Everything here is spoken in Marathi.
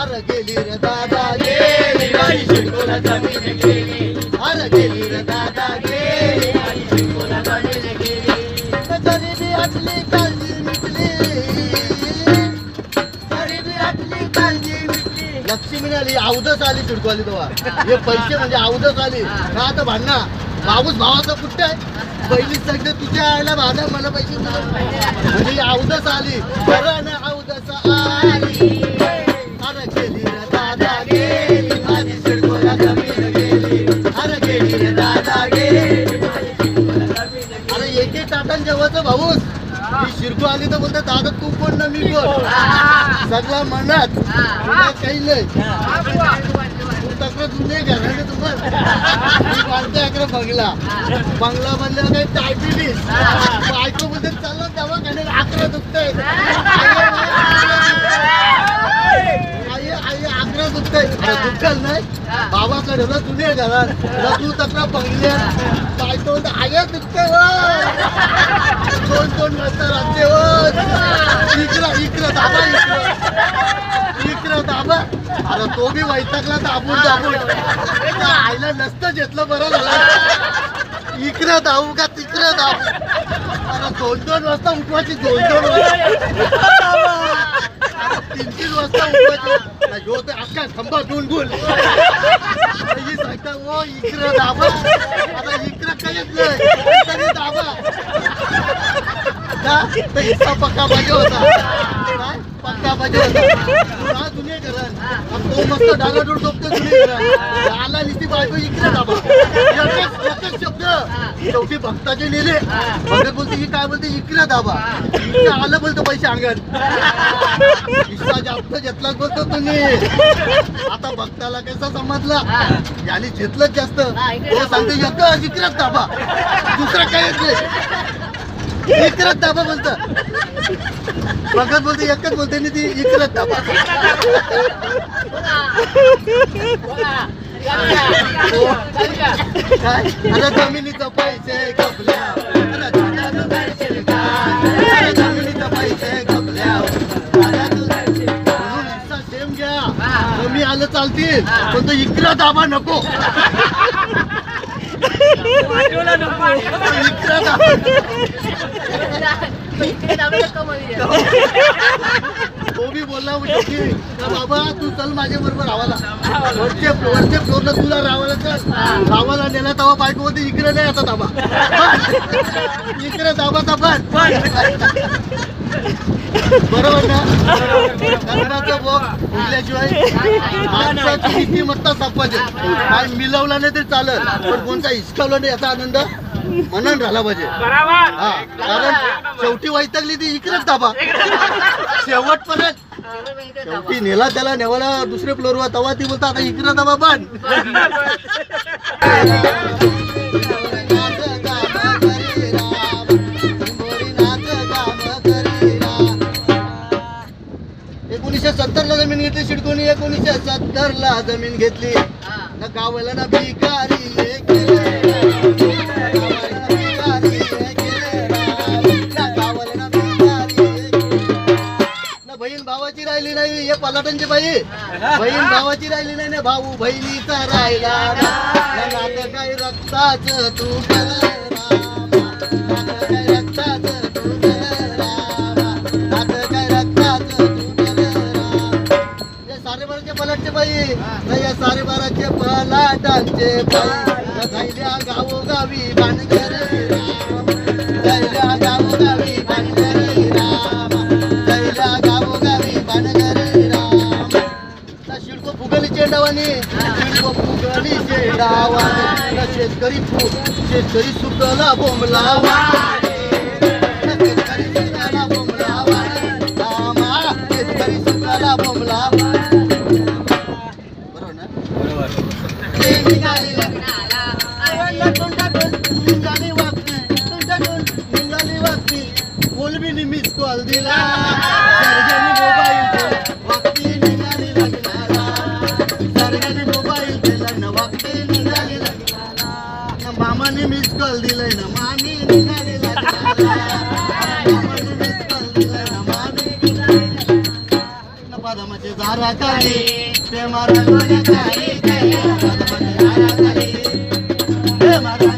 अरे गेली रे दादा गेली. आई शिडकोला जमीन गेली. अरे गेली रे दादा गेली. आई शिडकोला जमीन गेली. गरिबी आपली काळजी मिटली. गरिबी आपली काळजी मिटली. लक्ष्मी आली अवधच आली चिडकवाली तेव्हा हे पैसे म्हणजे अवधच आली. का आता भांडणा? बाबूस भावाचं कुठं आहे? पहिलीच सांगते तुझ्या आयला भांडा मला पैसे दिले. म्हणजे अवधच आली. बरं ना अवधच आली. गेली. अरे एक एक भाऊस. ही. शिरको आली तर बोलते दादा तू कोण ना मी कोण सगळा मनात. तुला काही नाही. तू तक्रार जुने घराने बांधते अकरा बंगला बंगला म्हणलं काही डायबिटीस बायको बोलते चला दवाखान्यात अकरा दुखतंय आई आई अकरा दुखतंय दुखल नाही? बाबाकडे ना जुने घरात ना तू तक्रार बंगल्यात काय तो आया दुखतंय दोन दोन रस्ता राहते इकडं इकडं दाबा इकडं. इकडं दाबा. अरे तो बी वैतागला दाबून दाबून. आईला नसतं घेतलं बरं झालं. इकडं दाबू का तिकडं दाबू? अरे दोन दोन वाजता उठवायची दोन दोन वाजता तीन तीन वाजता उठवायची. ह्यो तर अख्खा खंबा गुण गुण ही सांगता ओ इकडं दाबा. आता इकडं काय येत नाही. तरी दाबा. का तर हिस्सा पक्का पाहिजे होता. शेवटी भक्ताचे नेले. भगत बोलते ही काय बोलते? इकडे दाबा इकडे आलं बोलतो पैसे अंगण. हिस्सा जास्त घेतला बोलतो तुम्ही. आता भक्ताला कसा समजला? याने घेतलंच जास्त. तो सांगतो इकडेच दाबा दुसरं काय येत नाही. इकडेच दाबा बोलत भगत बोलते एकच बोलते ना ती इकडेच दाबा काय? सेम घ्या. कमी आलं चालतील पण तो इकडं दाबा नको. इकडं दाबा बी बोलला बाबा तू चल माझ्या बरोबर रावाला. वरच्या वरच्या फ्लोरला तुला रावाला चल. रावाला नेला बायको इकडे नाही आता दाबा इकडे दाबा दाबा बरोबर ना? कन्नडाचं बोक उठल्याशिवाय माणसाची नीतिमत्ता सापवायचे काय नाही तरी चालत पण कोणता हिसकावला नाही याचा आनंद. म्हणून झाला पाहिजे. हा कारण शेवटी वैतागली ती इकडेच दाबा शेवटपर्यंत शेवटी नेला त्याला नेवाला दुसरे फ्लोअरवर तवा ती बोलता आता इकडे दाबा बांध एकोणीसशे सत्तर ला जमीन घेतली शिडकोनी एकोणीसशे सत्तर ला जमीन घेतली. ना गावाला ना भिकारी पलाटांची बाई. बहीण भावाची राहिली नाही ना भाऊ बहिणीचा राहिला नातं काय रक्ताच तू काय रक्ताचं पलाटचे बाई. या पलाटांचे बाई. जायल्या गावोगावी जायल्या गावोगावी. सुकला शेतकरी शेतकरी सुटला ते निघाली लग्नाला निघाली वागती तोंडातून निघाली मिस कॉल दिला. Hey, my God.